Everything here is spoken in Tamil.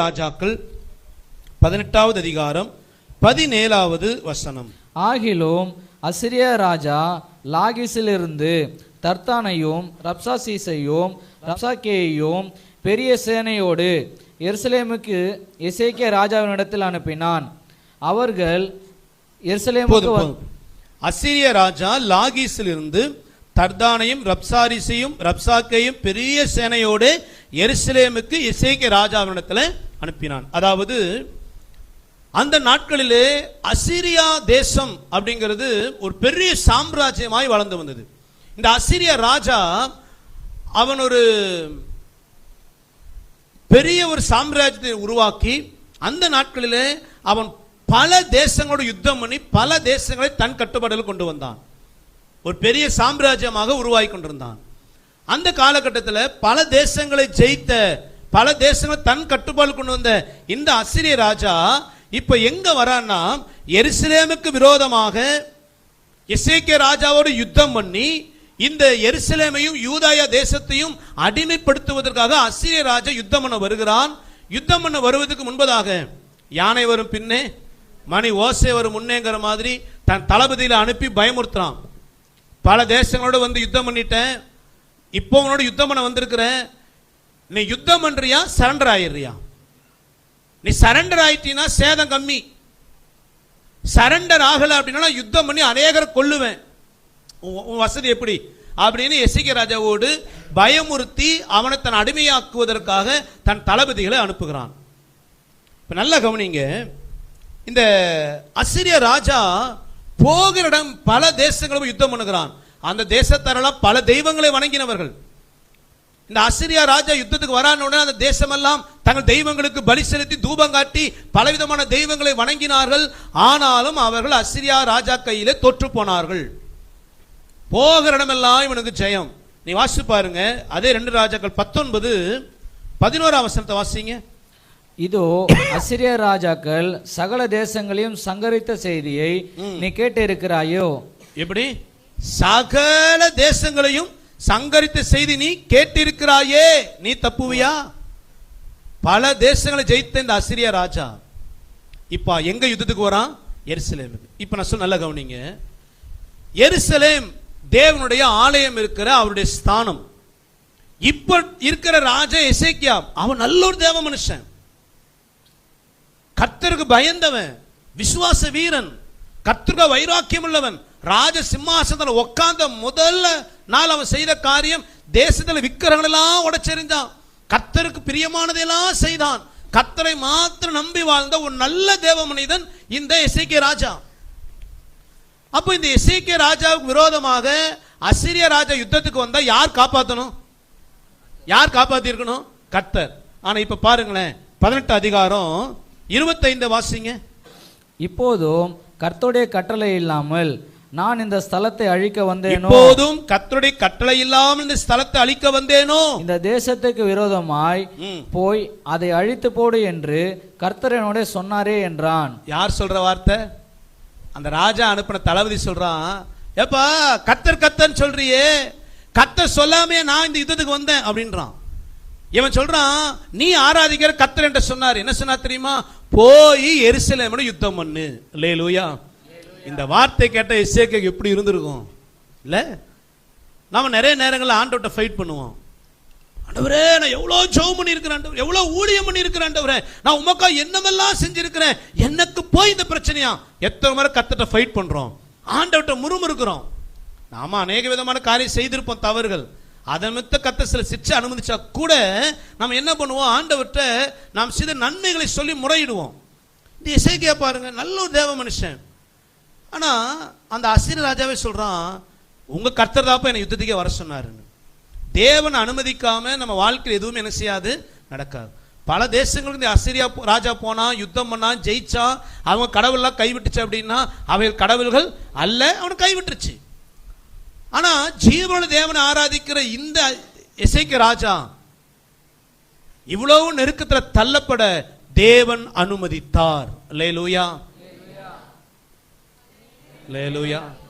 ராஜாக்கள் பதினெட்டாவது அதிகாரம் பதினேழாவது வசனம். ஆகிலும் அசிரிய ராஜா லாகிஸிலிருந்து தர்த்தானையும் ரப்சாசீசையும் ரப்சாக்கேயையும் பெரிய சேனையோடு எருசலேமுக்கு எசேக்கிய ராஜாவினிடத்தில் அனுப்பினான். அவர்கள் எருசலேமுக்கு அசிரிய ராஜா லாகீஸிலிருந்து தர்தானையும் ரப்சாரிசையும் ரப்சாக்கையும் பெரிய சேனையோடு எருசலேமுக்கு இசைக்கு ராஜாவினிடத்தில் அனுப்பினான். அதாவது அந்த நாட்களிலே அசிரியா தேசம் அப்படிங்கிறது ஒரு பெரிய சாம்ராஜ்யமாய் வளர்ந்து வந்தது. இந்த அசிரிய ராஜா அவன் ஒரு பெரிய ஒரு சாம்ராஜ்யத்தை உருவாக்கி அந்த நாட்களிலே அவன் பல தேசங்களோட யுத்தம் பண்ணி பல தேசங்களை தன் கட்டுப்பாடுகள் கொண்டு வந்தான். ஒரு பெரிய சாம்ராஜ்யமாக உருவாகி கொண்டிருந்தான். அந்த காலகட்டத்தில் பல தேசங்களை ஜெயித்த பல தேசங்கள் தன் கட்டுப்பாடு கொண்டு வந்த இந்த அசிரிய ராஜா இப்ப எங்க வரான்னா எருசலேமுக்கு விரோதமாக இசைக்கிய ராஜாவோடு யுத்தம் பண்ணி இந்த எருசலேமையும் யூதாயா தேசத்தையும் அடிமைப்படுத்துவதற்காக அசிரிய ராஜா யுத்தம் பண்ண வருகிறான். யுத்தம் பண்ண வருவதற்கு முன்பதாக யானை வரும் பின்னே மணி ஓசை வரும் முன்னேங்கிற மாதிரி தன் தளபதியில் அனுப்பி பயமுறுத்துறான். பல தேசங்களோடு வந்து யுத்தம் பண்ணிட்டேன். இப்போ உன்னோட யுத்தம் பண்ண வந்திருக்கிறேன். நீ யுத்தம் பண்றியா சரண்டர் ஆயிடுறியா? நீ சரண்டர் ஆயிட்டீன்னா சேதம் கம்மி. சரண்டர் ஆகல அப்படின்னா யுத்தம் பண்ணி அநேகரை கொல்லுவேன். உன் வசதி எப்படி? அப்படின்னு எசிகே ராஜாவோடு பயமுறுத்தி அவனை தன் அடிமையாக்குவதற்காக தன் தளபதிகளை அனுப்புகிறான். இப்போ நல்லா கவனிங்க. இந்த அசிரிய ராஜா போகிற இடம் பல தேசங்களும் யுத்தம் பண்ணுகிறான். அந்த தேசத்தாரெல்லாம் பல தெய்வங்களை வணங்கினவர்கள். இந்த அசிரியா ராஜா யுத்தத்துக்கு வரான உடனே அந்த தேசமெல்லாம் தங்கள் தெய்வங்களுக்கு பலி செலுத்தி தூபம் காட்டி பலவிதமான தெய்வங்களை வணங்கினார்கள். ஆனாலும் அவர்கள் அசிரியா ராஜா கையிலே தோற்று போனார்கள். போகிற இடமெல்லாம் இவனுக்கு ஜெயம். நீ வாசிச்சு பாருங்க. அதே ரெண்டு ராஜாக்கள். பத்தொன்பது பதினோராம் வசனத்தை வாசிங்க. இதோ அசிரிய ராஜாக்கள் சகல தேசங்களையும் சங்கரித்த செய்தியை நீ கேட்டிருக்கிறாயோ? எப்படி? சகல தேசங்களையும் சங்கரித்த செய்தி நீ கேட்டிருக்கிறாயே. நீ தப்புவியா? பல தேசங்களை ஜெயித்த இந்த அசிரிய ராஜா இப்ப எங்க யுத்தத்துக்கு வரான்? எருசலேமுக்கு இப்ப நான் சொல்ல நல்லா கவனிங்க. எருசலேம் தேவனுடைய ஆலயம் இருக்கிற அவருடைய ஸ்தானம். இப்ப இருக்கிற ராஜா எசேக்கியா அவன் நல்ல ஒரு தேவ மனுஷன். கர்த்தருக்கு பயந்தவன் விசுவாச வீரன் கர்த்தருக்கு வைராக்கியம் உள்ளவன் ராஜ சிம்மாசனத்தில் உட்காந்த முதல்ல நாள் அவன் செய்த காரியம் தேசத்தில் விக்கிரங்கள் எல்லாம் உடைச்செறிஞ்சான். கர்த்தருக்கு பிரியமானதெல்லாம் செய்தான். கத்தரை மாத்திரம் நம்பி வாழ்ந்த ஒரு நல்ல தேவ மனிதன் இந்த இசைக்கிய ராஜா. அப்போ இந்த இசைக்கிய ராஜாவுக்கு விரோதமாக அசிரிய ராஜா யுத்தத்துக்கு வந்தா யார் காப்பாற்றணும் யார் காப்பாத்தி இருக்கணும் கர்த்தர். ஆனா இப்ப பாருங்களேன் பதினெட்டு அதிகாரம் இருபத்தைந்து வாசிங்க. இப்போதும் கர்த்தருடைய கட்டளை இல்லாமல் நான் இந்த ஸ்தலத்தை அழிக்க வந்தேனோ? இப்போதும் கர்த்தருடைய கட்டளை இல்லாமல் இந்த ஸ்தலத்தை அழிக்க வந்தேனோ? இந்த தேசத்துக்கு விரோதமாய். போய் அதை அழித்து போடு என்று கர்த்தர் என்னோட சொன்னாரே என்றான். யார் சொல்ற வார்த்தை? அந்த ராஜா அனுப்பின தளபதி சொல்றான் ஏப்பா கத்தர் கத்தன்னு சொல்றியே. கத்தர் சொல்லாமே நான் இந்த யுத்தத்துக்கு வந்தேன் அப்படின்றான். இவன் சொல்றான் நீ ஆராதிக்கிற கத்தர் என்று சொன்னார். என்ன சொன்னார் தெரியுமா? போய் எருசலேமோட யுத்தம் பண்ணு. லேலூயா இந்த வார்த்தை கேட்ட இசேக்கு எப்படி இருந்திருக்கும்? இல்ல? நாம் நிறைய நேரங்களில் ஆண்டவர்கிட்ட ஃபைட் பண்ணுவோம். ஆண்டவரே நான் எவ்வளோ ஜெபம் பண்ணியிருக்கிறேன் ஆண்டவர் எவ்வளோ ஊழியம் பண்ணியிருக்கிறேன் ஆண்டவரே. நான் உமக்கா என்னமெல்லாம் செஞ்சிருக்கிறேன்? எனக்கு போய் இந்த பிரச்சனையா? எத்தனை முறை கத்தட்ட ஃபைட் பண்ணுறோம் ஆண்டவர்கிட்ட முறுமுறுக்கிறோம். நாம அநேக விதமான காரியம் செய்திருப்போம் தவறுகள். அதை மித்த கத்த சில சிற்றை அனுமதிச்சா கூட நம்ம என்ன பண்ணுவோம்? ஆண்டவர்கிட்ட நாம் செய்த நன்மைகளை சொல்லி முறையிடுவோம். இந்த இசைக்கே பாருங்க நல்ல ஒரு தேவ மனுஷன். ஆனால் அந்த அசிர ராஜாவே சொல்கிறான் உங்கள் கர்த்தர் தாப்பா என்னை யுத்தத்துக்கே வர சொன்னாருன்னு. தேவன் அனுமதிக்காம நம்ம வாழ்க்கையில் எதுவும் என்ன செய்யாது? நடக்காது. பல தேசங்களுக்கு இந்த அசிரியா ராஜா போனான் யுத்தம் பண்ணான் ஜெயிச்சான் அவங்க கடவுள்லாம் கைவிட்டுச்சு அப்படின்னா அவைகள் கடவுள்கள் அல்ல அவனை கைவிட்டுருச்சு. ஆனால் ஜீவன தேவனை ஆராதிக்கிற இந்த இசைக்கு ராஜா இவ்வளவு நெருக்கத்தில் தள்ளப்பட தேவன் அனுமதித்தார். லேலூயா Hallelujah.